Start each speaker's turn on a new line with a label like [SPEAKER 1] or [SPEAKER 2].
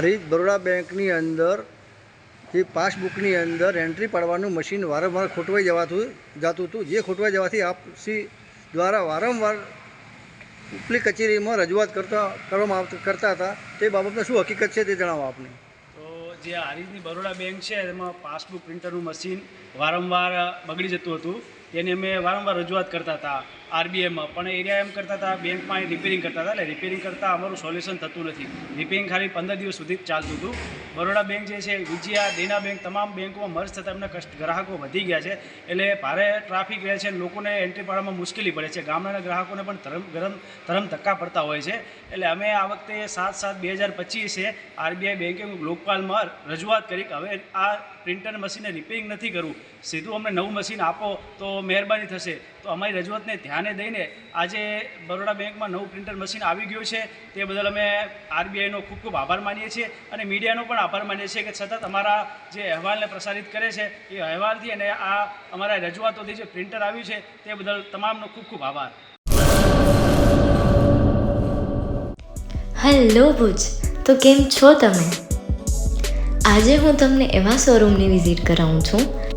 [SPEAKER 1] આરિજ બરોડા બેંકની અંદર જે પાસબુકની અંદર એન્ટ્રી પાડવાનું મશીન વારંવાર ખોટવાઈ જવાતું, જતું હતું. જે ખોટવાઈ જવાથી આપસી દ્વારા વારંવાર ઉપલી કચેરીમાં રજૂઆત કરતા, કરવામાં આવતા, કરતા હતા. તે બાબતમાં શું હકીકત છે તે જણાવો આપને.
[SPEAKER 2] તો જે આરીજની બરોડા બેંક છે, એમાં પાસબુક પ્રિન્ટરનું મશીન વારંવાર બગડી જતું હતું. તેની અમે વારંવાર રજૂઆત કરતા હતા. આરબીઆઈમાં. પણ એરિયા એમ કરતા હતા, બેંકમાં રિપેરિંગ કરતા હતા. એટલે રિપેરિંગ કરતાં અમારું સોલ્યુશન થતું નથી. રિપેરિંગ ખાલી પંદર દિવસ સુધી જ ચાલતું હતું. બરોડા બેંક જે છે વિજયા દેના બેંક, તમામ બેંકોમાં મર્જ થતાં એમના કસ્ટ, ગ્રાહકો વધી ગયા છે. એટલે ભારે ટ્રાફિક રહે છે લોકોને એન્ટ્રી પાડવામાં મુશ્કેલી પડે છે. ગામડાના ગ્રાહકોને પણ ધરમ, ગરમ, ધરમ ધક્કા પડતા હોય છે. એટલે અમે આ વખતે સાત સાત બે હજાર પચીસે આરબીઆઈ બેંકે લોકપાલમાં રજૂઆત કરી કે હવે આ પ્રિન્ટર મશીનને રિપેરિંગ નથી કરવું. સીધું અમને નવું મશીન આપો તો મહેરબાની થશે. તો અમારી રજૂઆતને ધ્યાને દઈને આજે બરોડા બેંકમાં નવું પ્રિન્ટર મશીન આવી ગયું છે. તે બદલ અમે આરબીઆઈનો ખૂબ ખૂબ આભાર માનીએ છીએ અને મીડિયાનો પણ આભાર માનીએ છીએ કે સતત અમારા જે અહેવાલને પ્રસારિત કરે છે, એ અહેવાલથી અને આ અમારા રજૂઆતોથી જે પ્રિન્ટર આવ્યું છે, તે બદલ તમામનો ખૂબ ખૂબ આભાર.
[SPEAKER 3] હેલો ભુજ, તો કેમ છો તમે? આજે હું તમને એવા શોરૂમની વિઝિટ કરાવું છું